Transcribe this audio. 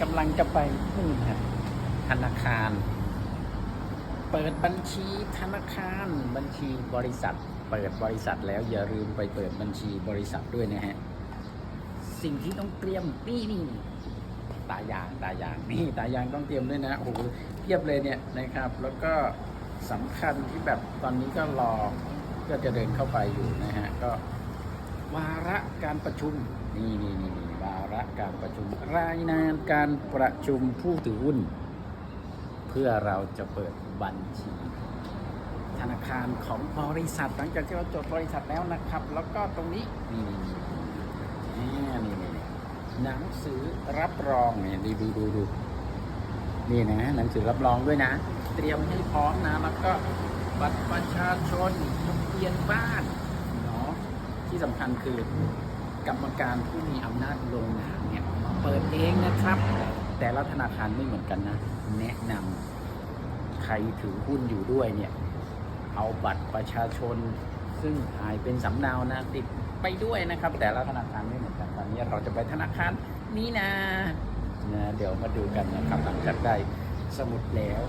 กำลังจะไปนี่ฮะธนาคาร เปิดบัญชีธนาคาร บัญชีบริษัท เปิดบริษัทแล้วอย่าลืมไปเปิดบัญชีบริษัทด้วยนะฮะ สิ่งที่ต้องเตรียมนี่นี่ตายางตายางนี่ตายางต้องเตรียมด้วยนะโอ้โหเพียบเลยเนี่ยนะครับ แล้วก็สำคัญที่แบบตอนนี้ก็รอก็จะเดินเข้าไปอยู่นะฮะก็วาระการประชุมนี่นี่นี่นี่ วาระการประชุมรายงานการประชุมผู้ถือหุ้น เพื่อเราจะเปิดบัญชี ธนาคารของบริษัทหลังจากที่เราจดบริษัทแล้วนะครับ แล้วก็ตรงนี้นี่นี่นี่นี่หนังสือรับรองเนี่ยดูดูดูดูนี่นะหนังสือรับรองด้วยนะ เตรียมให้พร้อมนะ แล้วก็บัตรประชาชนทะเบียนบ้านเนาะที่สำคัญคือ กรรมการผู้มีอำนาจลงนามเนี่ยมาเปิดเองนะครับ แต่ละธนาคารไม่เหมือนกันนะ แนะนำใครถือหุ้นอยู่ด้วยเนี่ย เอาบัตรประชาชน ซึ่งถ่ายเป็นสำเนานะติดไปด้วยนะครับ แต่ละธนาคารไม่เหมือนกันตอนนี้เราจะไปธนาคารนี้นะนะเดี๋ยวมาดูกันนะครับหลังจากได้สมุดแล้ว